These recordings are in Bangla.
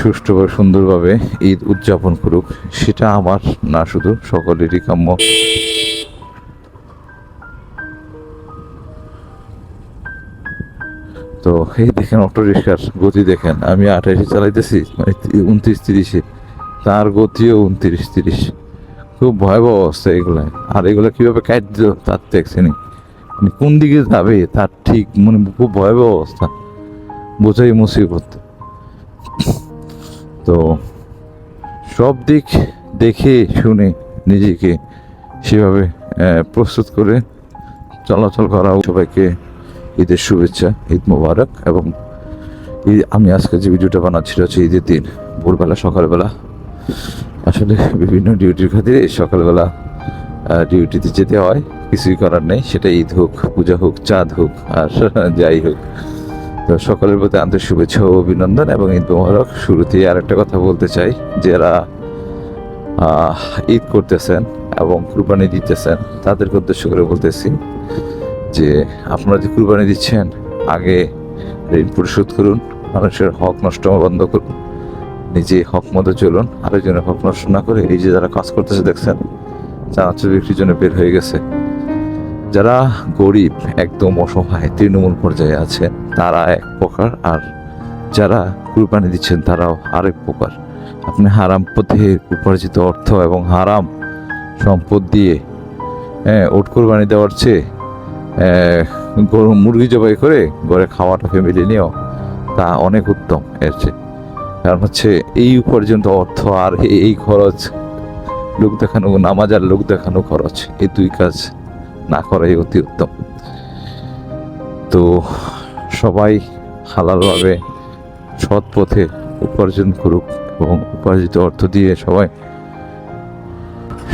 সুষ্ঠুভাবে, সুন্দরভাবে ঈদ উদযাপন করুক, সেটা আমার না, শুধু সকলেরই কাম্য। তো, এই দেখেন অটো রিক্সার গতি দেখেন, আমি আঠাশে চালাইতেছি মানে উনত্রিশ তিরিশে, তার গতিও উনত্রিশ তিরিশ। খুব ভয়াবহ অবস্থা এগুলো। আর এগুলো কীভাবে কাট দিল, তার দেখছেনি মানে কোন দিকে যাবে, তার ঠিক মানে খুব ভয়াবহ অবস্থা। বোঝাই মুসিবত। তো সব দিক দেখে শুনে নিজেকে সেভাবে প্রস্তুত করে চলাচল করা সবাইকে ঈদের শুভেচ্ছা, ঈদ মোবারক এবং আমি আজকে যে ভিডিওটা বানাচ্ছি হচ্ছে ঈদের দিন, ভোরবেলা, সকালবেলা। আসলে বিভিন্ন ডিউটির খাতিরে সকালবেলা ডিউটিতে যেতে হয়, কিছুই করার নেই, সেটা ঈদ হোক, পূজা হোক, চাঁদ হোক, আর যাই হোক। তো সকলের প্রতি আন্তরিক শুভেচ্ছা ও অভিনন্দন এবং ঈদ মোবারক। শুরুতেই আর একটা কথা বলতে চাই, যারা ঈদ করতেছেন এবং কুরবানি দিতেছেন, তাদেরকে উদ্দেশ্য করে বলতেছি যে, আপনারা যে কুরবানি দিচ্ছেন, আগে ঋণ পরিশোধ করুন, মানুষের হক নষ্ট বন্ধ করুন নিজে হক মতো চলুন, আরেকজনের হক নষ্ট না করে এই যে যারা কাজ করতেছে দেখছেন চানাচুর বিক্রির জন্য বের হয়ে গেছে। যারা গরিব, একদম অসহায়, তৃণমূল পর্যায়ে আছে, তারা এক প্রকার, আর যারা কুরবানি দিচ্ছেন, তারাও আরেক প্রকার। আপনি হারাম পথে উপার্জিত অর্থ এবং হারাম সম্পদ দিয়ে হ্যাঁ ওট কোরবানি দেওয়ার চেয়ে গরু, মুরগি জবাই করে ঘরে খাওয়াটা ফ্যামিলি নিয়েও তা অনেক উত্তম এর চেয়ে। কারণ হচ্ছে এই উপার্জিত অর্থ আর এই- খরচ, লোক দেখানো, নামাজ আর লোক দেখানো খরচ, এই দুই কাজ না করাই অতি উত্তম। তো সবাই হালালভাবে সৎ পথে উপার্জন করুক এবং উপার্জিত অর্থ দিয়ে সবাই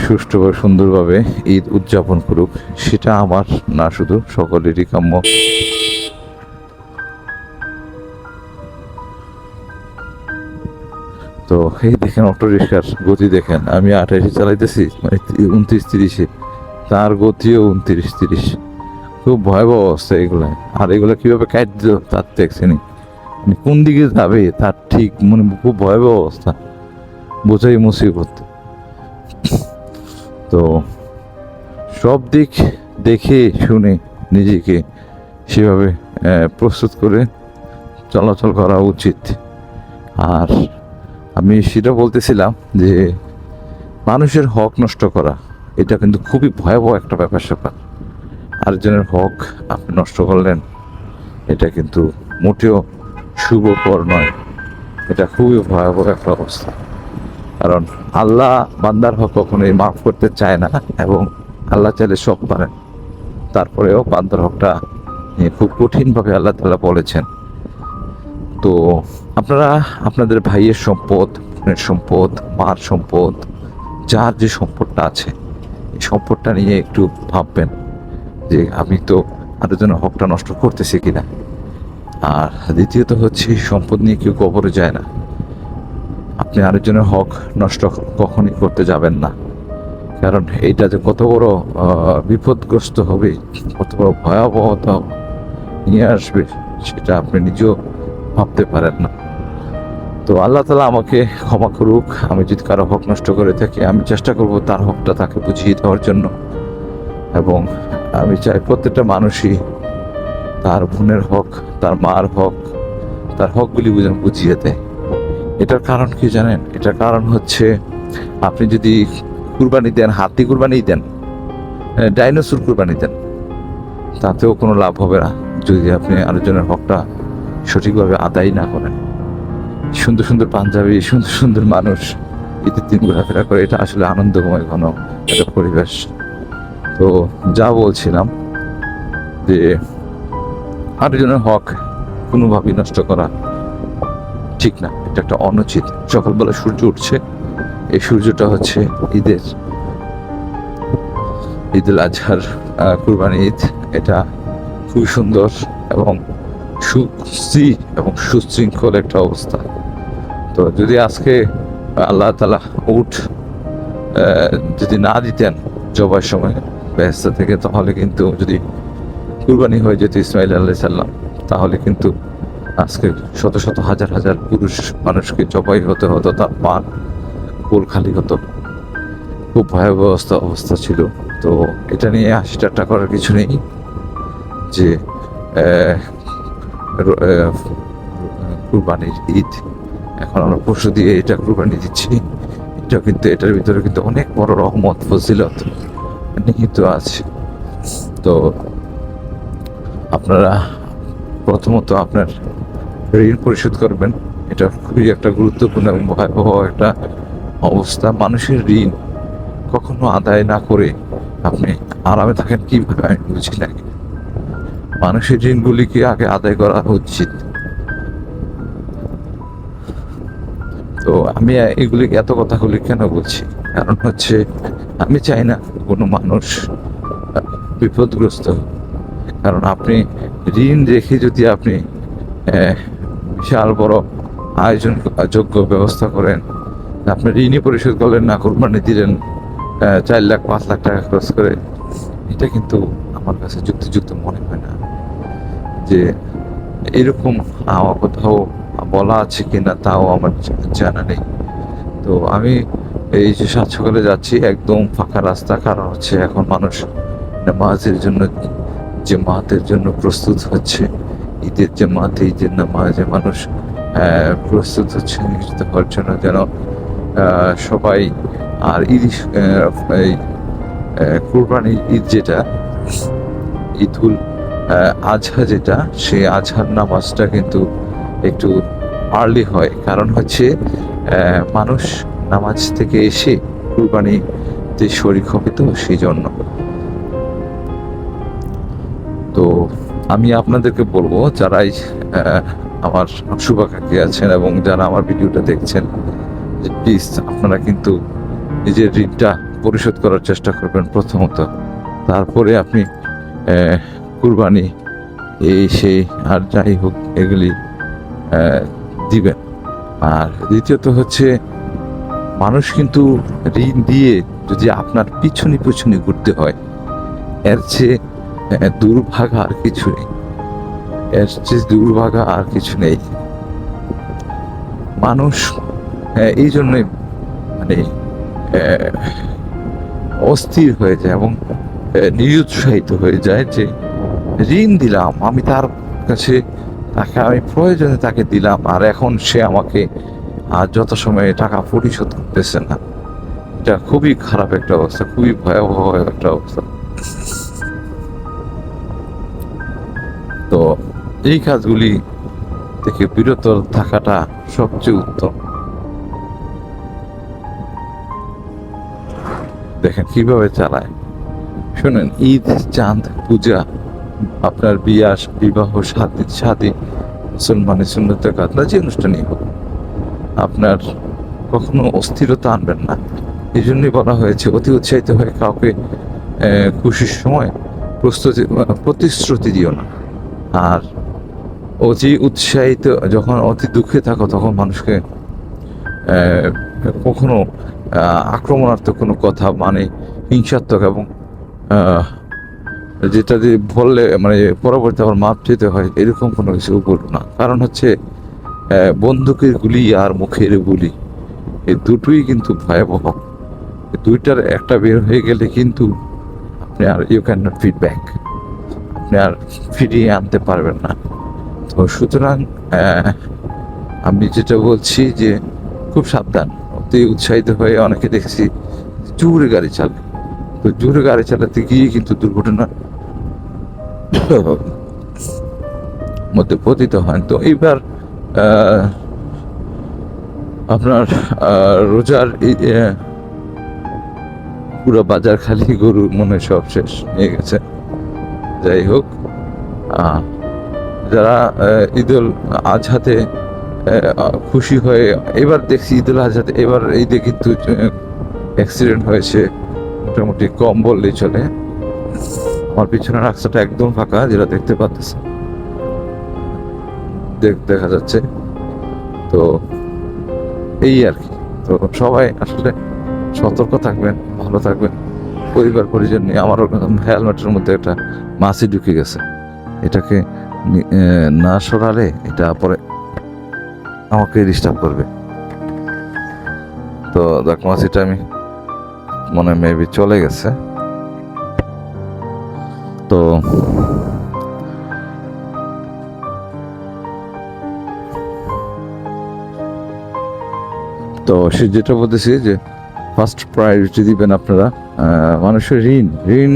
সুষ্ঠুভাবে, সুন্দরভাবে ঈদ উদযাপন করুক, সেটা আমার না, শুধু সকলেরই কাম্য। তো এই দেখেন অটো রিক্সার গতি দেখেন, আমি আঠাশে চালাইতেছি মানে উনত্রিশ তিরিশে। তার গতিও উনত্রিশ, তিরিশ। খুব ভয়াবহ অবস্থা এগুলো। আর এগুলো কীভাবে কাট দিল তার দেখছেনি মানে কোন দিকে যাবে তার ঠিক মানে খুব ভয়াবহ অবস্থা। বোঝাই মুসিবত তো সব দিক দেখে, শুনে নিজেকে সেভাবে প্রস্তুত করে চলাচল করা উচিত। আর আমি সেটা বলতেছিলাম যে, মানুষের হক নষ্ট করা। এটা কিন্তু খুবই ভয়াবহ একটা ব্যাপার স্যাপার। আরেকজনের হক আপনি নষ্ট করলেন, এটা কিন্তু মোটেও শুভকর নয়। এটা খুবই ভয়াবহ একটা অবস্থা। কারণ আল্লাহ বান্দার হক কখনোই মাফ করতে চায় না এবং আল্লাহ চাইলে সব পারেন। তারপরেও বান্দার হকটা খুব কঠিনভাবে আল্লাহ তাআলা বলেছেন। তো আপনারা আপনাদের ভাইয়ের সম্পদ, বোনের সম্পদ, মার সম্পদ, যার যে সম্পদটা আছে সম্পদটা নিয়ে একটু ভাববেন যে আমি তো আরেকজনের হকটা নষ্ট করতেছি কিনা। আর দ্বিতীয়ত হচ্ছে সম্পদ নিয়ে কেউ কবরে যায় না। আপনি আরেকজনের হক নষ্ট কখনই করতে যাবেন না। কারণ এইটা যে কত বড় বিপদগ্রস্ত হবে, কত বড় ভয়াবহতা নিয়ে আসবে, সেটা আপনি নিজেও ভাবতে পারেন না। তো আল্লাহ তালা আমাকে ক্ষমা করুক, আমি যদি কারও হক নষ্ট করে থাকি, আমি চেষ্টা করব তার হকটা তাকে বুঝিয়ে দেওয়ার জন্য। এবং আমি চাই প্রত্যেকটা মানুষই তার বোনের হক, তার মার হক, তার হকগুলি বুঝেন বুঝিয়ে দেয়। এটার কারণ কি জানেন? এটার কারণ হচ্ছে আপনি যদি কুরবানি দেন, হাতি কুরবানি দেন ডাইনোসর কুরবানি দেন, তাতেও কোনো লাভ হবে না যদি আপনি আরেকজনের হকটা সঠিকভাবে আদায় না করেন। সুন্দর সুন্দর পাঞ্জাবি, সুন্দর সুন্দর মানুষ। ঈদের দিন ঘোরাফেরা করে, এটা আসলে আনন্দময় ঘন একটা পরিবেশ। তো যা বলছিলাম যে আরেকজনের হক কোনোভাবেই নষ্ট করা ঠিক না। এটা একটা অনুচিত। সকালবেলা সূর্য উঠছে, এই সূর্যটা হচ্ছে ঈদের। ঈদ উল আজহার কুরবানি ঈদ। এটা খুবই সুন্দর এবং সুস্থি এবং সুশৃঙ্খল একটা অবস্থা। তো যদি আজকে আল্লাহ তালা উঠ যদি না দিতেন জবার সময় ব্যস্ত থেকে, তাহলে কিন্তু যদি কুরবানি হয়ে যেত ইসমাইল আল্লাহ সাল্লাম তাহলে কিন্তু আজকে শত শত হাজার হাজার পুরুষ মানুষকে জবাই হতে হতো, তার পা কোল খালি হতো। খুব ভয়াবহ অবস্থা অবস্থা ছিল। তো এটা নিয়ে হাসি ঠাট্টা করার কিছু নেই যে কুরবানির ঈদ। এখন আমরা পশু দিয়ে এটা কুরবানি দিচ্ছি। এটা কিন্তু, এটার ভিতরে কিন্তু অনেক বড় রহমত, ফজিলত। নিহিত আছে তো আপনারা প্রথমত আপনার ঋণ পরিশোধ করবেন। এটা খুবই একটা গুরুত্বপূর্ণ এবং ভয়াবহ একটা অবস্থা। মানুষের ঋণ কখনো আদায় না করে আপনি আরামে থাকেন কীভাবে? আমি বুঝি না। মানুষের ঋণগুলিকে আগে আদায় করা উচিত। তো আমি এগুলি এত কথাগুলি কেন বলছি? কারণ হচ্ছে, আমি চাই না কোনো মানুষ বিপদগ্রস্ত কারণ আপনি ঋণ রেখে যদি আপনি বিশাল বড় আয়োজন যোগ্য ব্যবস্থা করেন, আপনি ঋণই পরিশোধ করলেন না, কোরবানি দিলেন চার লাখ, পাঁচ লাখ টাকা খরচ করে, এটা কিন্তু আমার কাছে যুক্তিযুক্ত মনে হয় না। যে এরকম কোথাও বলা আছে কিনা তাও আমার জানা নেই। তো আমি এই যে সাত সকালে যাচ্ছি, একদম ফাঁকা রাস্তা, কারণ হচ্ছে এখন মানুষ নামাজের জন্য যে মাতের জন্য প্রস্তুত হচ্ছে। ঈদের যে মাত ঈদের নামাজে মানুষ প্রস্তুত হচ্ছে। নিয়োজিত হওয়ার জন্য যেন সবাই আর ঈদ এই কুরবানির ঈদ যেটা, ঈদুল আজহা যেটা, সেই আজহার নামাজটা কিন্তু একটু আর্লি হয়। কারণ হচ্ছে মানুষ নামাজ থেকে এসে কুরবানিতে শরিক হবে তো সেই জন্য। তো আমি আপনাদেরকে বলব, যারাই আমার শুভাকাঙ্ক্ষী আছেন এবং যারা আমার ভিডিওটা দেখছেন প্লিজ আপনারা কিন্তু নিজের ঋণটা পরিশোধ করার চেষ্টা করবেন প্রথমত। তারপরে আপনি কুরবানি। এই সেই আর যাই হোক, এগুলি দিবেন। আর দ্বিতীয়ত হচ্ছে, মানুষ কিন্তু ঋণ দিয়ে যদি আপনার পিছনে পিছনে ঘুরতে হয়, এর চেয়ে দুর্ভাগা আর কিছু নেই। এর চেয়ে দুর্ভাগা আর কিছু নেই। মানুষ এই জন্যে মানে অস্থির হয়ে যায় এবং নিরুৎসাহিত হয়ে যায় যে ঋণ দিলাম, আমি তার কাছে তাকে, আমি প্রয়োজনে তাকে দিলাম, আর এখন সে আমাকে আর যত সময় টাকা পরিশোধ করতেছে না। এটা খুবই খারাপ একটা অবস্থা, খুবই ভয়াবহ একটা অবস্থা। তো এই কাজগুলি থেকে বিরত থাকাটা সবচেয়ে উত্তম। দেখেন কীভাবে চালায়। শুনেন, ঈদ, চাঁদ, পূজা আপনার বিয়া, বিবাহ শাদী শাদী মুসলমানের সুন্নতের কাতলা, যে অনুষ্ঠানই হোক, আপনার কখনো অস্থিরতা আনবেন না। এই জন্যই বলা হয়েছে, অতি উৎসাহিত হয়ে কাউকে খুশির সময় প্রস্তুতি, প্রতিশ্রুতি দিও না। আর অতি উৎসাহিত, যখন অতি দুঃখে থাকো, তখন মানুষকে কখনো আক্রমণাত্মক কোনো কথা মানে হিংসাত্মক এবং যেটা দিয়ে বললে মানে পরবর্তী আবার মাপ যেতে হয়, এরকম কোনো কিছু বলব না। কারণ হচ্ছে বন্দুকের গুলি আর মুখের গুলি এই দুটোই কিন্তু ভয়াবহ। দুইটার একটা বের হয়ে গেলে কিন্তু আপনি আর ইউ ক্যান নট ফিডব্যাক আপনি আর ফিরিয়ে আনতে পারবেন না। তো সুতরাং আমি যেটা বলছি যে, খুব সাবধান। অতি উৎসাহিত হয়ে অনেকে দেখছি জোরে গাড়ি চালায়। তো জোরে গাড়ি চালাতে গিয়ে কিন্তু দুর্ঘটনা মধ্যে পতিত হয় তো এইবার আপনার রোজার পুরো বাজার খালি, গরু মনে সব শেষ, নিয়ে গেছে। যাই হোক যারা ঈদুল আজহাতে খুশি হয়ে, এবার দেখছি ঈদুল আজহাতে, এবার ঈদে কিন্তু অ্যাক্সিডেন্ট হয়েছে। মোটামুটি কম বললেই চলে। আমার পিছনের রাস্তাটা একদম ফাঁকা, যেটা দেখতে পাচ্ছেন দেখ- দেখা যাচ্ছে। তো এই আর কি। তো সবাই আসলে সতর্ক থাকবেন, ভালো থাকবেন। পরিবার পরিজন নিয়ে আমারও হেলমেটের মধ্যে একটা মাছি ঢুকে গেছে। এটাকে না সরালে এটা পরে আমাকে ডিস্টার্ব করবে। তো দেখ, মাছিটা আমি মনে মেবি চলে গেছে। তো তো সে যেটা বলতেছি যে ফার্স্ট প্রায়োরিটি দিবেন আপনারা মানুষের ঋণ ঋণ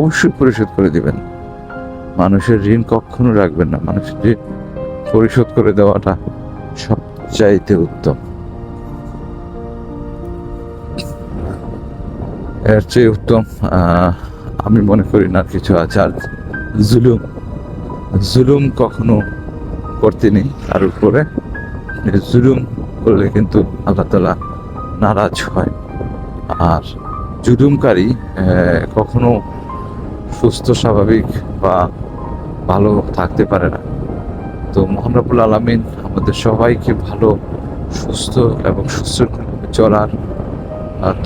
অবশ্যই পরিশোধ করে দিবেন। মানুষের ঋণ কখনো রাখবেন না, মানুষের ঋণ পরিশোধ করে দেওয়াটা সবচাইতে উত্তম। এর চেয়ে উত্তম আমি মনে করি না কিছু আছে। আর জুলুম জুলুম কখনো করতে নেই আর উপরে। জুলুম করলে কিন্তু আল্লাহ তালা নারাজ হয়। আর জুলুমকারী কখনো সুস্থ, স্বাভাবিক বা ভালো থাকতে পারে না। তো মোহাম্মবুল আলমিন আমাদের সবাইকে ভালো, সুস্থ এবং সুস্থ চলার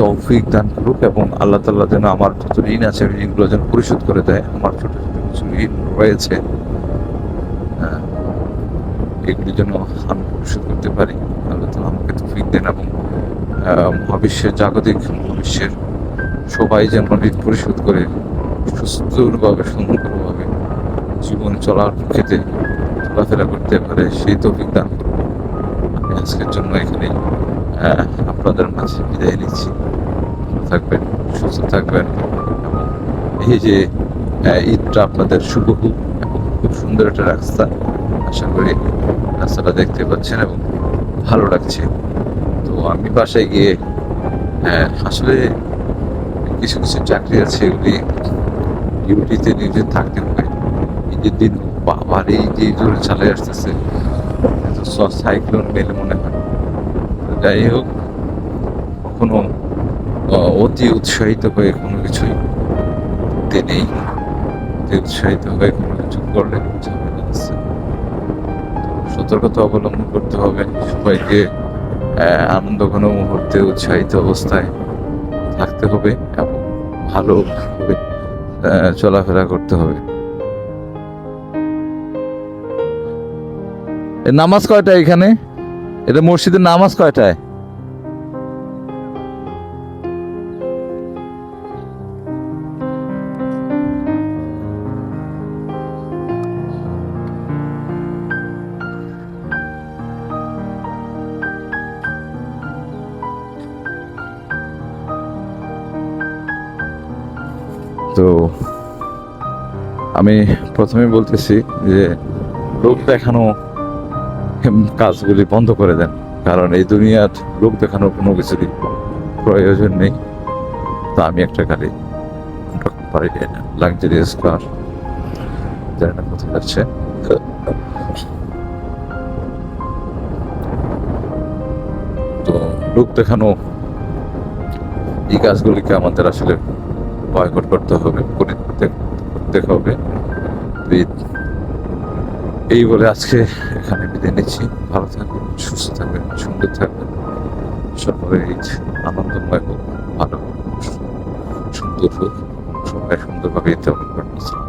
তৌফিক দান করুক এবং আল্লাহ তাল্লাহ যেন আমার যত ঋণ আছে, ঋণগুলো যেন পরিশোধ করে দেয়। আমার ছোট ছোট কিছু ঋণ রয়েছে এগুলি যেন আমি পরিশোধ করতে পারি। আল্লাহ তালা আমাকে তৌফিক দেন এবং মহাবিশ্বের জাগতিক মহাবিশ্বের সবাই যেন ঋণ পরিশোধ করে সুস্থভাবে, সুন্দরভাবে জীবন চলার ক্ষেত্রে চলাফেরা করতে পারে। সেই তৌফিক দান করুন। আমি আজকের জন্য এখানে আপনাদের মাঝে বিদায় নিচ্ছি। ভালো থাকবেন সুস্থ থাকবেন এবং এই যে ঈদটা আপনাদের শুভ হোক এবং খুব সুন্দর একটা রাস্তা আশা করি রাস্তাটা দেখতে পাচ্ছেন এবং ভালো লাগছে। তো আমি বাসায় গিয়ে আহ, আসলে কিছু কিছু চাকরি আছে এগুলি ডিউটিতে নিজে থাকতে হবে ঈদের দিন বাবার এই যে জোরে চালে আসতেছে সাইক্লোন মেলে মনে হয়। যাই হোক কখনো অতি উৎসাহিত হয়ে কোনো কিছুই করতে নেই। অতি উৎসাহিত হয়ে কোনো কিছু করলে সতর্কতা অবলম্বন করতে হবে সবাইকে। আনন্দ ঘন মুহূর্তে উৎসাহিত অবস্থায় থাকতে হবে এবং আহ, চলাফেরা করতে হবে। নামাজ কয়টা এখানে? এটা মসজিদের নামাজ কয়টায়? তো আমি প্রথমে বলতেছি যে লোক দেখানো কাজগুলি বন্ধ করে দেন। কারণ এই দুনিয়ার লোক দেখানোর কোনো কিছুরই প্রয়োজন নেই। তো আমি একটা গাড়ি পারি লাক্সারিয়াস কার জানি না কোথায় যাচ্ছে। তো লোক দেখানো, এই কাজগুলিকে আমাদের আসলে বয়কট করতে হবে পরিত্যাগ করতে হবে। এই- এই বলে আজকে এখানে বিদায় নিচ্ছি। ভালো থাকবেন সুস্থ থাকবেন সুন্দর থাকবেন। সকলের ঈদ আনন্দময় হোক ভালো হোক, সুন্দর হোক। সবাই সুন্দরভাবে উদযাপন করবেন